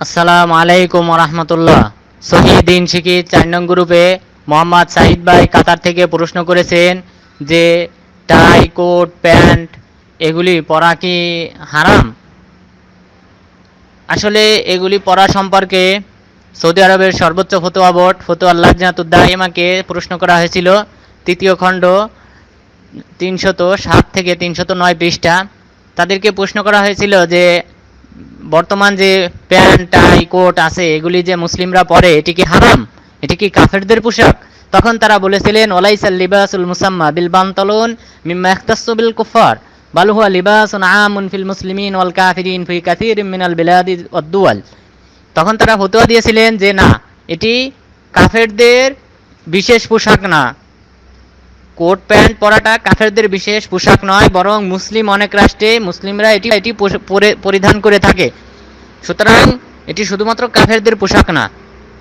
আসসালামু আলাইকুম রহমতুল্লাহ শহীদিন শিখি চার নং গ্রুপে মোহাম্মদ সাহিদ ভাই কাতার থেকে প্রশ্ন করেছেন যে, টাই, কোট, প্যান্ট, এগুলি পরা কি হারাম? আসলে এগুলি পরা সম্পর্কে সৌদি আরবের সর্বোচ্চ ফতোয়া বোর্ড, ফতোয়া লাজনাতুদ্দাইমাকে প্রশ্ন করা হয়েছিল। তৃতীয় খণ্ড তিনশত সাত থেকে তিনশত নয় পৃষ্ঠা। তাদেরকে প্রশ্ন করা হয়েছিল যে, বর্তমান যে প্যান্ট, টাই, কোট আছে, এগুলি যে মুসলিমরা পরে, এটি কি হারাম? এটি কি কাফেরদের পোশাক? তখন তারা বলেছিলেন, ওলাইসাল লিবাসুল মুসাম্মা বিল বান্তলুন মিম্মা ইখতাসসু বিল কুফার বাল হুয়া লিবাসুন আমুন ফিল মুসলিমিন ওয়াল কাফিরিন ফি কাসীরিম মিনাল বিলাদি ওয়াদ দুয়াল তখন তারা ফতোয়া দিয়েছিলেন যে না, এটি কাফেরদের বিশেষ পোশাক না। কোট প্যান্ট পরাটা কাফেরদের বিশেষ পোশাক নয়, বরং মুসলিম অনেক রাষ্ট্রে মুসলিমরা এটি এটি পরিধান করে থাকে। সুতরাং এটি শুধুমাত্র কাফেরদের পোশাক না।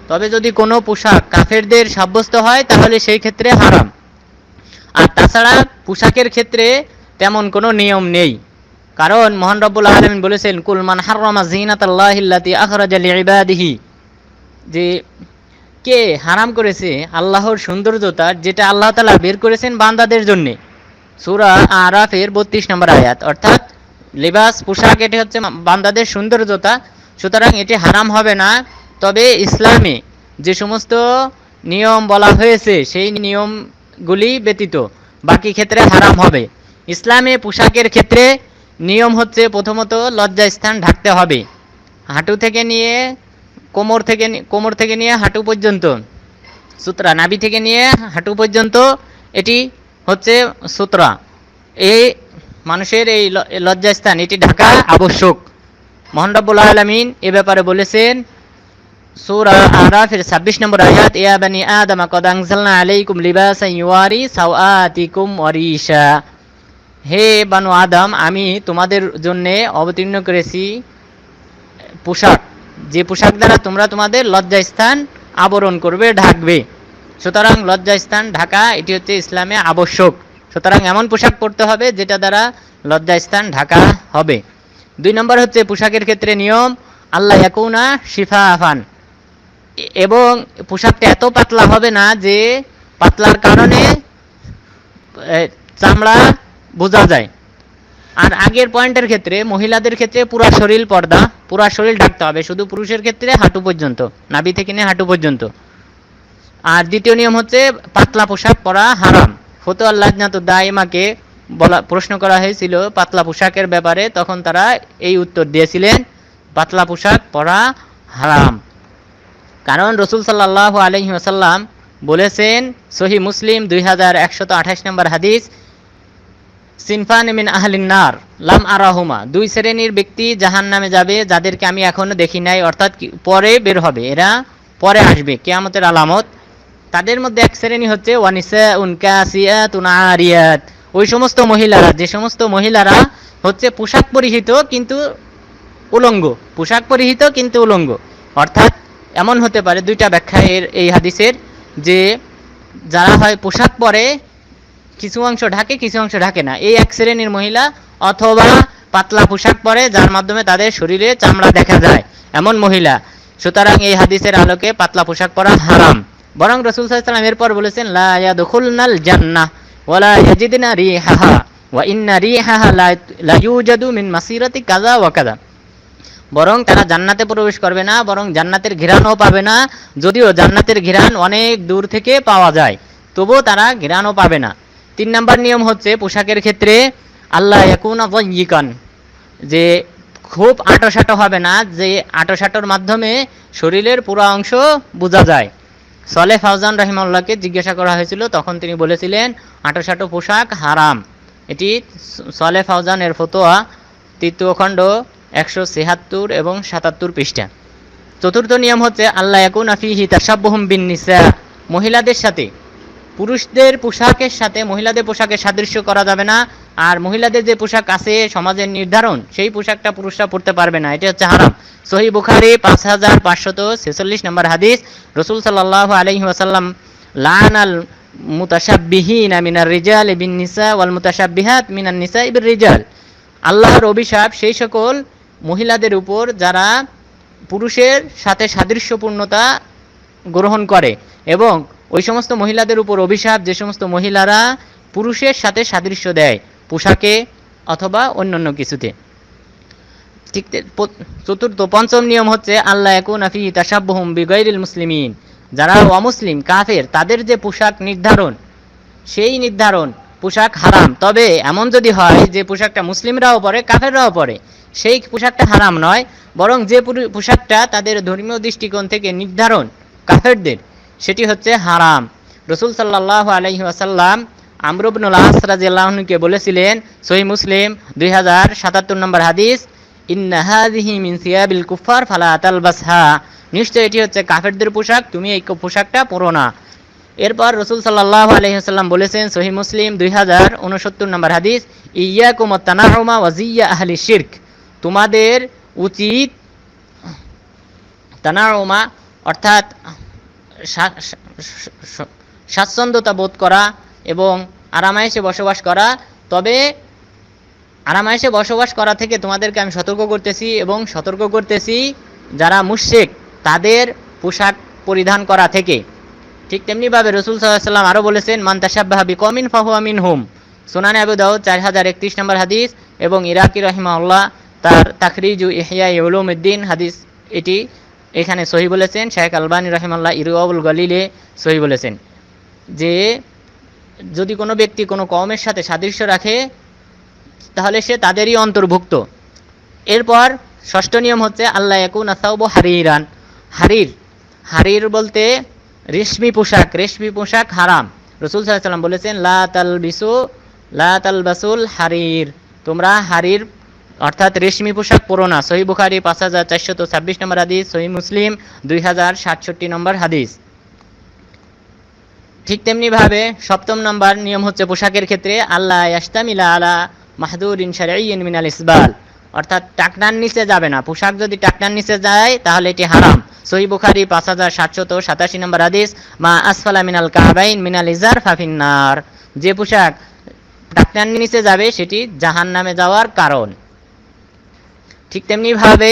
তবে যদি কোনো পোশাক কাফেরদের সাব্যস্ত হয়, তাহলে সেই ক্ষেত্রে হারাম। আর তাছাড়া পোশাকের ক্ষেত্রে তেমন কোনো নিয়ম নেই। কারণ মোহন রব্বুল আলমিন বলেছেন কুলমান হাররামা জিনাতাল্লাহিল্লাতি আখরাজা লিইবাদিহি। যে কে হারাম করেছে আল্লাহর সৌন্দর্যতা যেটা আল্লাহ তালা বের করেছেন বান্দাদের জন্যে। সুরা আরাফের বত্রিশ নম্বর আয়াত। অর্থাৎ লেবাস, পোশাক, এটি হচ্ছে বান্দাদের সৌন্দর্যতা। সুতরাং এটি হারাম হবে না। তবে ইসলামে যে সমস্ত নিয়ম বলা হয়েছে, সেই নিয়মগুলি ব্যতীত বাকি ক্ষেত্রে হারাম হবে। ইসলামে পোশাকের ক্ষেত্রে নিয়ম হচ্ছে প্রথমত লজ্জাস্থান ঢাকতে হবে। হাঁটু থেকে নিয়ে কোমর থেকে কোমর থেকে নিয়ে হাঁটু পর্যন্ত। সুতরা, নাভি থেকে নিয়ে হাঁটু পর্যন্ত, এটি হচ্ছে সুতরা। এই মানুষের এই লজ্জাস্থান, এটি ঢাকা আবশ্যক। মোহন রব্বুল আলমিন এ ব্যাপারে বলেছেন, সূরা আরাফের 26 নম্বর আয়াত, ইয়া বানি আদম, কদ আনজালনা আলাইকুম লিবাসান ইউয়ারি সাওআতিকুম ওয়ারিশা। হে বানু আদম, আমি তোমাদের জন্য অবতীর্ণ করেছি পোশাক। যে পোশাক দ্বারা তোমরা তোমাদের লজ্জাস্থান আবরণ করবে, ঢাকবে। সুতরাং লজ্জাস্থান ঢাকা, এটি হচ্ছে ইসলামে আবশ্যক। সুতরাং এমন পোশাক পরতে হবে যেটা দ্বারা লজ্জাস্থান ঢাকা হবে। দুই নম্বর হচ্ছে পোশাকের ক্ষেত্রে নিয়ম আল্লাহ ইয়াকুনা শিফা আফান এবং পোশাকটা এত পাতলা হবে না যে পাতলার কারণে চামড়া বোঝা যায়। আর আগের পয়েন্টের ক্ষেত্রে মহিলাদের ক্ষেত্রে পুরা শরীর পর্দা, পুরা শরীর ঢাকতে হবে, শুধু পুরুষের ক্ষেত্রে হাঁটু পর্যন্ত, নাভি থেকে নিয়ে হাঁটু পর্যন্ত। আর দ্বিতীয় নিয়ম হচ্ছে পাতলা পোশাক পরা হারাম। ফতো আল্লাহ দাইমাকে বলা, প্রশ্ন করা হয়েছিল পাতলা পোশাকের ব্যাপারে, তখন তারা এই উত্তর দিয়েছিলেন, পাতলা পোশাক পরা হারাম। কারণ রসুল সাল্লাহ আলহি আসাল্লাম বলেছেন, সহি মুসলিম দুই হাজার একশত আঠাশ নম্বর হাদিস সিনফান মিন আহলিন নার, লাম আরাহুমা। দুই শ্রেণির ব্যক্তি জাহান নামে যাবে, যাদেরকে আমি এখনও দেখি নাই, অর্থাৎ পরে বের হবে। এরা পরে আসবে, কেয়ামতের আলামত। তাদের মধ্যে এক শ্রেণি হচ্ছে ওয়ানিসা উনকাসিয়াত উনারিয়াত ওই সমস্ত মহিলারা, যে সমস্ত মহিলারা হচ্ছে পোশাক পরিহিত, কিন্তু উলঙ্গ। পোশাক পরিহিত, কিন্তু উলঙ্গ। অর্থাৎ এমন হতে পারে, দুইটা ব্যাখ্যা এর এই হাদিসের, যে যারা হয় পোশাক পরে কিছু অংশ ঢাকে, কিছু অংশ ঢাকে না। এই এক শ্রেণির মহিলা অথবা পাতলা পোশাক পরে, যার মাধ্যমে তাদের শরীরে চামড়া দেখা যায়, এমন মহিলা। সুতরাং এই হাদিসের আলোকে পাতলা পোশাক পরা হারাম। বরং রসুল সাল্লাম এরপর বলেছেন, লা ইয়াদখুলনাল জান্নাহ ওয়ালা ইয়াজিদনা রিহাহা ওয়া ইন্না রিহাহা লা ইউজাদু মিন মাসিরাতি কাযা ওয়া বরং তারা জান্নাতে প্রবেশ করবে না, বরং জান্নাতের ঘিরানও পাবে না। যদিও জান্নাতের ঘিরান অনেক দূর থেকে পাওয়া যায়, তবুও তারা ঘিরানও পাবে না। তিন নাম্বার নিয়ম হচ্ছে পোশাকের ক্ষেত্রে আল্লাহ ইয়াকুনা যে খুব আঁটোসাঁটো হবে না, যে আঁটোসাঁটোর মাধ্যমে শরীরের পুরো অংশ বোঝা যায়। সলে ফাউজান রহিমাল্লাহকে জিজ্ঞাসা করা হয়েছিল, তখন তিনি বলেছিলেন, আঁটোসাঁটো পোশাক হারাম। এটি সলে ফাউজানের ফতোয়া, তৃতীয় খণ্ড একশো ছিয়াত্তর এবং সাতাত্তর পৃষ্ঠা। চতুর্থ নিয়ম হচ্ছে আল্লাহ ইয়াকুন আফিহি তাসাব্বুহুম বিন নিসা। মহিলাদের সাথে পুরুষদের পোশাকের সাথে মহিলাদের পোশাকের সাদৃশ্য করা যাবে না। আর মহিলাদের যে পোশাক আছে সমাজের নির্ধারণ, সেই পোশাকটা পুরুষরা পরতে পারবে না। এটা হচ্ছে হারাম। সহি বুখারি পাঁচ হাজার পাঁচশত ছেচল্লিশ নম্বর হাদিস। রসুল সাল্লাহ আলহি ওয়াসাল্লাম লান আল মুতাসাব্বিহিনা মিনার রিজাল বিন নিসা ওয়াল মুতাসাব্বিহাত মিনান নিসা ইবির রিজাল আল্লাহর অভিশাপ সেই সকল মহিলাদের উপর যারা পুরুষের সাথে সাদৃশ্যপূর্ণতা গ্রহণ করে এবং ওই সমস্ত মহিলাদের উপর অভিশাপ, যে সমস্ত মহিলারা পুরুষের সাথে সাদৃশ্য দেয়, পোশাকে অথবা অন্যান্য কিছুতে। ঠিক চতুর্থ, পঞ্চম নিয়ম হচ্ছে আল্লাহ একুন আফি তাসাব্বহুম বিগৈরিল মুসলিমিন। যারা অমুসলিম, কাফের, তাদের যে পোশাক নির্ধারণ, সেই নির্ধারণ পোশাক হারাম। তবে এমন যদি হয় যে পোশাকটা মুসলিমরাও পরে, কাফেররাও পরে, সেই পোশাকটা হারাম নয়, বরং যে পোশাকটা তাদের ধর্মীয় দৃষ্টিকোণ থেকে নির্ধারণ কাফেরদের সেটি হচ্ছে হারাম। রসুল সাল্লাহ আলহি আসাল্লাম আমরুবনুল আসরাজিয়াল্লাহনুকে বলেছিলেন, সহি মুসলিম দুই হাজার সাতাত্তর নম্বর হাদিস ইন্নাহাদিহি মিন সিয়াবিল কুফার ফালা আতালবাসহা নিশ্চয় এটি হচ্ছে কাফেরদের পোশাক, তুমি এই পোশাকটা পরো না। এরপর রসুল সাল্লাহ আলহিহাল্লাম বলেছেন, সহি মুসলিম দুই হাজার উনসত্তর নম্বর হাদিস ইয়া কুমত তানাহমা ওয়াজিয়া আহলি শির্ক। তোমাদের উচিত তানাহমা, অর্থাৎ স্বাচ্ছন্দ্যতা বোধ করা এবং আরামায়েশে বসবাস করা। তবে আরামায়েশে বসবাস করা থেকে তোমাদেরকে আমি সতর্ক করতেছি এবং সতর্ক করতেছি যারা মুশেক তাদের পোশাক পরিধান করা থেকে। ঠিক তেমনিভাবে রসুল সাল্লাম আরও বলেছেন মান্তাসাব্বাহাবি কমিন ফাহু আমিন হুম সোনানে আবু দাউদ চার হাজার একত্রিশ নম্বর হাদিস এবং ইরাকি রহিমাউল্লাহ তার তাখরিজু ইহিয়া উলুমউদ্দিন হাদিস এটি এখানে সহি বলেছেন শেখ আলবানী রহিমাল্লাহ ইরুয়াবুল গলিলে সহি বলেছেন যে যদি কোনো ব্যক্তি কোনো কওমের সাথে সাদৃশ্য রাখে, তাহলে সে তাদেরই অন্তর্ভুক্ত। এরপর ষষ্ঠ নিয়ম হচ্ছে আল্লাহ একুন আসাউব হারিরান। হারির হারির বলতে রেশমি পোশাক রেশমি পোশাক হারাম। রসুল সাল্লাম বলেছেন, লা তাল বিসু লা তাল বাসুল হারির। তোমরা হারির অর্থাৎ রেশমি পোশাক পরো না সহি বুখারি পাঁচ হাজার চারশত ছাব্বিশ নম্বর হাদিস, সহি মুসলিম দুই হাজার সাতষট্টি নম্বর হাদিস। ঠিক তেমনিভাবে সপ্তম নম্বর নিয়ম হচ্ছে পোশাকের ক্ষেত্রে আল্লাহ ইয়াস্তামিলা আলা মাহদুর ইন মিনাল ইসবাল। অর্থাৎ টাকনার নিচে যাবে না। পোশাক যদি টাকনার নিচে যায়, তাহলে এটি হারাম। সহি বুখারি পাঁচ হাজার সাতশত সাতাশি নম্বর হাদিস, মা আসফালা মিনাল কাবাইন মিনাল ইজার ফাফিন্নার যে পোশাক টাকনার নিচে যাবে, সেটি জাহান নামে যাওয়ার কারণ। ঠিক তেমনিভাবে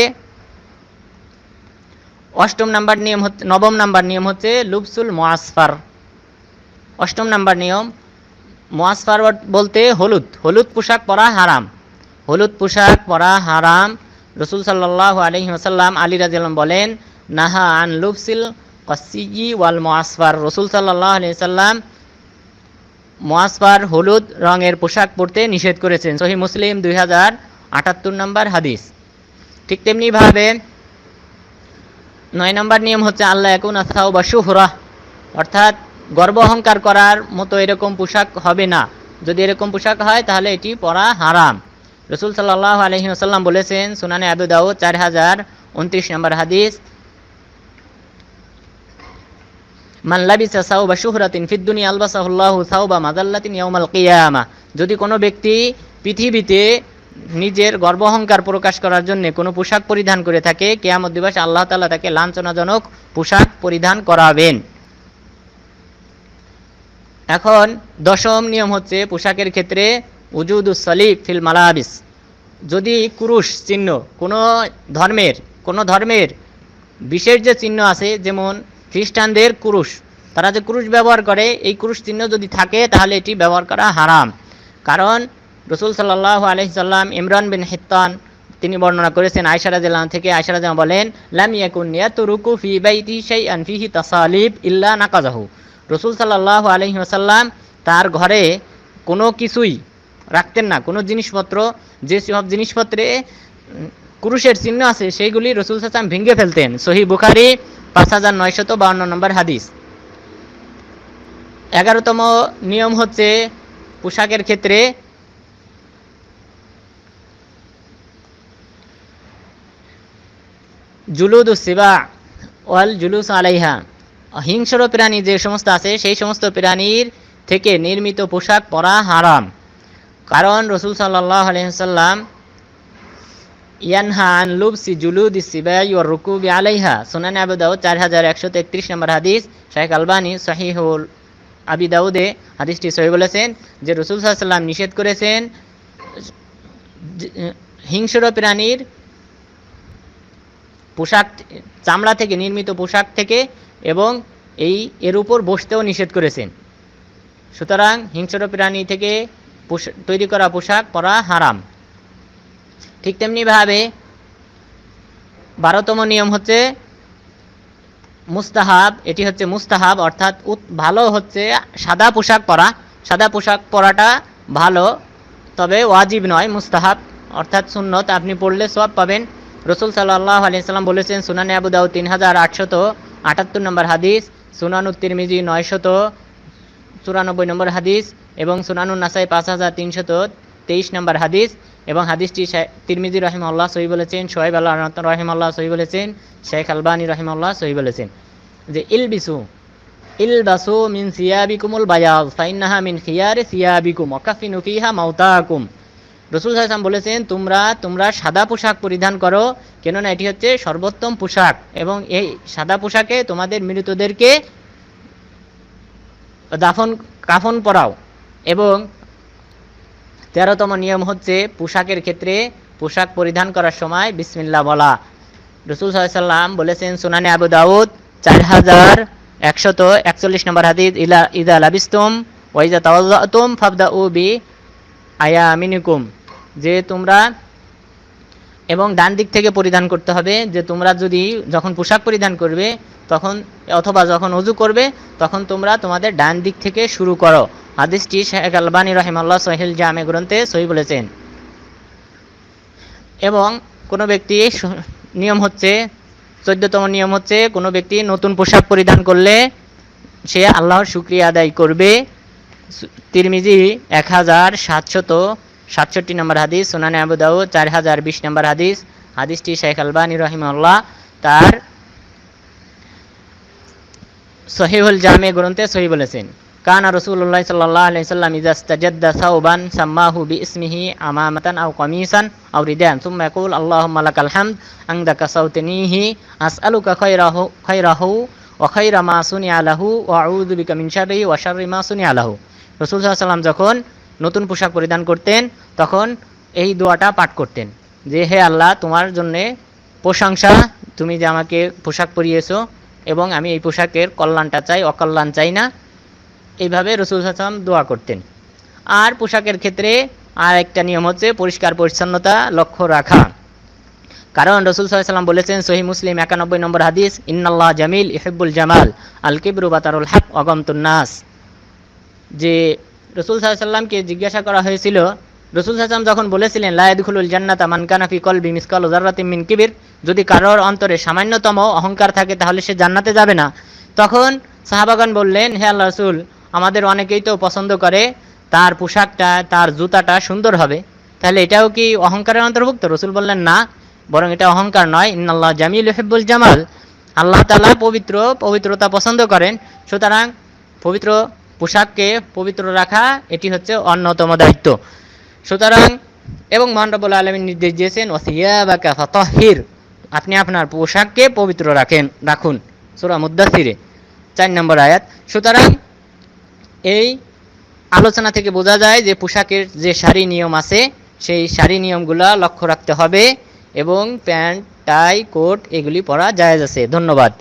অষ্টম নাম্বার নিয়ম হচ্ছে, নবম নাম্বার নিয়ম হচ্ছে লুবসুল মোয়াসফার অষ্টম নাম্বার নিয়ম মোয়াসফার বলতে হলুদ হলুদ পোশাক পরা হারাম। হলুদ পোশাক পরা হারাম। রসুল সাল্লাহ আলহি ওসাল্লাম আলী রাজিয়াল্লাম বলেন, নাহা আন লুবসিল কসিজি ওয়াল মোয়াসফার রসুল সাল্লাহ আলি মোয়াসফার হলুদ রঙের পোশাক পরতে নিষেধ করেছেন। সহি মুসলিম দুই হাজার আটাত্তর নম্বর হাদিস। ঠিক তেমনি তেমনিভাবে নয় নম্বর নিয়ম হচ্ছে আল্লাহ এখন আসাও বা শুহরা। অর্থাৎ গর্ব অহংকার করার মতো এরকম পোশাক হবে না। যদি এরকম পোশাক হয় তাহলে এটি পরা হারাম। রসুল সাল্লাহ আলহি আসাল্লাম বলেছেন, সুনানে আবু দাউদ চার হাজার উনত্রিশ নম্বর হাদিস, মান লাবিসা সাউবা শুহরাতিন ফিদ দুনিয়া আলবাসাহুল্লাহু সাউবা মাজাল্লাতিন ইয়াউমাল কিয়ামা। যদি কোনো ব্যক্তি পৃথিবীতে নিজের গর্ব অহংকার প্রকাশ করার জন্য কোনো পোশাক পরিধান করে থাকে, কেয়ামত দিবসে আল্লাহ তাআলা তাকে লাঞ্ছনাজনক পোশাক পরিধান করাবেন। এখন দশম নিয়ম হচ্ছে পোশাকের ক্ষেত্রে উজুদুস সলিফ ফিল মালাবিস। যদি কুরুশ চিহ্ন কোনো ধর্মের কোনো ধর্মের বিশেষ যে চিহ্ন আছে, যেমন খ্রিস্টানদের কুরুশ, তারা যে কুরুশ ব্যবহার করে, এই কুরুশ চিহ্ন যদি থাকে তাহলে এটি ব্যবহার করা হারাম। কারণ রসুল সাল্লাহ আলহিসাল্লাম ইমরান বিন হিত্তান তিনি বর্ণনা করেছেন আয়সারা জেলা থেকে আয়সারা জামা বলেন লাম ইয়াকুন ইয়াতুরুকু ফি বাইতি শাইআন ফিহি তাসালিব ইল্লা নাকাজাহু। রসুল সাল্লাহ আলহি আসাল্লাম তার ঘরে কোনো কিছুই রাখতেন না কোনো জিনিসপত্র যে সব জিনিসপত্রে উম, কুরুশের চিহ্ন আছে সেইগুলি রসুল সাল্লাম ভেঙে ফেলতেন। সহি বুখারি পাঁচ হাজার নয়শত বাউন্ন নম্বর হাদিস। এগারোতম নিয়ম হচ্ছে পোশাকের ক্ষেত্রে জুলুদ সিবা ওয়াল জুলুস আলাইহা। হিংস্র প্রাণী যে সমস্ত আছে, সেই সমস্ত প্রাণীর থেকে নির্মিত পোশাক পরা হারাম। কারণ রসুল সাল্লাহ আলহিহাল্লাম ইয়ানহা আন লুবসি জুলুদি সিবাই ওর রুকুবি আলাইহা। সুনান আবুদাউদ চার হাজার একশো তেত্রিশ নম্বর হাদিস শাহেখ আলবানী সহিহুল আবি দাউদে হাদিসটি সহি বলেছেন যে রসুল সাল্লাম নিষেধ করেছেন হিংস্র প্রাণীর পোশাক চামড়া থেকে নির্মিত পোশাক থেকে এবং এই এর উপর বসতেও নিষেধ করেছেন। সুতরাং হিংস্র প্রাণী থেকে তৈরি করা পোশাক পরা হারাম। ঠিক তেমনিভাবে বারোতম নিয়ম হচ্ছে মুস্তাহাব, এটি হচ্ছে মুস্তাহাব অর্থাৎ ভালো হচ্ছে সাদা পোশাক পরা। সাদা পোশাক পরাটা ভালো, তবে ওয়াজিব নয় মুস্তাহাব, অর্থাৎ সুন্নত। আপনি পড়লে সব পাবেন। রসুল সাল্লাহ আলিয়াল্লাম বলেছেন, সুনানে আবু দাউদ তিন হাজার আটশত আটাত্তর নম্বর হাদিস, সুনানু তিরমিজি নয়শত চুরানব্বই নম্বর হাদিস এবং সুনানুন নাসাই পাঁচ হাজার তিনশত তেইশ নম্বর হাদিস এবং হাদিসটি তিরমিজি রহিমাল্লাহ সহি বলেছেন সোহেব আল্লাহ রহিমাল্লাহ সহি বলেছেন, শেখ আলবানী রহিমাল্লাহ সহি বলেছেন। যে ইল বিসু ইলবিসু, ইলবাসু মিন সিয়াবিকুমুল বায়াজ ফাইন্নাহা মিন খিয়ারে সিয়াবিকুম, ওয়াকাফিনু ফিহা মাউতাকুম রসুল হাসান বলেছেন, তোমরা তোমরা সাদা পোশাক পরিধান করো, কেননা এটি হচ্ছে সর্বোত্তম পোশাক এবং এই সাদা পোশাকে তোমাদের মৃতদেরকে দাফন, কাফন পরাও এবং তেরোতম নিয়ম হচ্ছে পোশাকের ক্ষেত্রে পোশাক পরিধান করার সময় বিসমিল্লা বলা। রসুল সাল্লাম বলেছেন, সোনানি আবু দাউদ চার হাজার একশত একচল্লিশ নম্বর হাদিস, ইলা, ইদা লাবিস্তুম ওয়াইজা তাওয়াতুম ফাবদা উ বি আয়া মিনিকুম যে তোমরা এবং ডান দিক থেকে পরিধান করতে হবে, যে তোমরা যদি যখন পোশাক পরিধান করবে, তখন অথবা যখন অজু করবে, তখন তোমরা তোমাদের ডান দিক থেকে শুরু করো। হাদিসটি শেখ আলবানী রহিমাল্লাহ সহিল জামে গ্রন্থে সহি বলেছেন। এবং কোনো ব্যক্তি নিয়ম হচ্ছে, চোদ্দতম নিয়ম হচ্ছে, কোনো ব্যক্তি নতুন পোশাক পরিধান করলে সে আল্লাহর শুক্রিয়া আদায় করবে। তিরমিজি এক হাজার সাতশত সাতষট্টি নম্বর হাদিস, সোনানে আবু দাউদ, চার হাজার বিশ নম্বর হাদিস। হাদিসটি শেখ আলবানী রহিমাল্লাহ তার সহিহুল জামে গ্রন্থে সহি বলেছেন। কানা রসুল্লাহ সাল্লাহ আলাইসাল্লাম ইজাস্তাজাদ্দা সাউবান সাম্মাহু বি ইসমিহি আমামাতান আও কমিসান আও রিদান সুম্মা ইয়াকুল, আল্লাহুম্মা লাকাল হামদ আংদাকা সাউতনিহি আসআলুকা খায়রাহু খায়রাহু ওয়া খায়রা মা সুনিয়া লাহু ওয়া আউযু বিকা মিন শাররি ওয়া শাররি মা সুনিয়া লাহু। রাসূল যখন নতুন পোশাক পরিধান করতেন, তখন এই দোয়াটা পাঠ করতেন যে, হে আল্লাহ, তোমার জন্যে প্রশংসা, তুমি যে আমাকে পোশাক পরিয়েছো এবং আমি এই পোশাকের কল্যাণটা চাই, অকল্যাণ চাই না। এইভাবে রসুল হাসাম দোয়া করতেন। আর পোশাকের ক্ষেত্রে আর একটা নিয়ম হচ্ছে পরিষ্কার পরিচ্ছন্নতা লক্ষ্য রাখা। কারণ রসুল সাল্লাম বলেছেন সহি মুসলিম একানব্বই নম্বর হাদিস, ইন্নাল্লাহ জামিল ইহিবুল জামাল আল কিবরু বাতারুল হক অগমতুন্নাস যে রসুল সাল্লামকে জিজ্ঞাসা করা হয়েছিল, রসুল সাল্লাম যখন বলেছিলেন লায়দুল জান্নাতা মানকানাফি কলবি মিসকাল মিন কিবির যদি কারোর অন্তরে সামান্যতম অহংকার থাকে, তাহলে সে জান্নাতে যাবে না। তখন সাহাবাগান বললেন, হে আল্লাহ রসুল, আমাদের অনেকেই তো পছন্দ করে তার পোশাকটা, তার জুতাটা সুন্দর হবে। তাহলে এটাও কি অহংকারের অন্তর্ভুক্ত? রসুল বললেন, না, বরং এটা অহংকার নয়। ইন্নাল্লাহ জামিল হেব্বুল জামাল। আল্লাহ তালা পবিত্র, পবিত্রতা পছন্দ করেন। সুতরাং পবিত্র পোশাককে পবিত্র রাখা, এটি হচ্ছে অন্যতম দায়িত্ব। সুতরাং, এবং মহানরবুল আলমীর নির্দেশ দিয়েছেন ফতহির আপনি আপনার পোশাককে পবিত্র রাখেন, রাখুন। সুরা মুদাসিরে চার নম্বর আয়াত। সুতরাং, এই আলোচনা থেকে বোঝা যায় যে পোশাকের যে শাড়ি নিয়ম আছে, সেই শাড়ি নিয়মগুলা লক্ষ্য রাখতে হবে এবং প্যান্ট, টাই, কোট, এগুলি পরা জায়েজ আছে। ধন্যবাদ।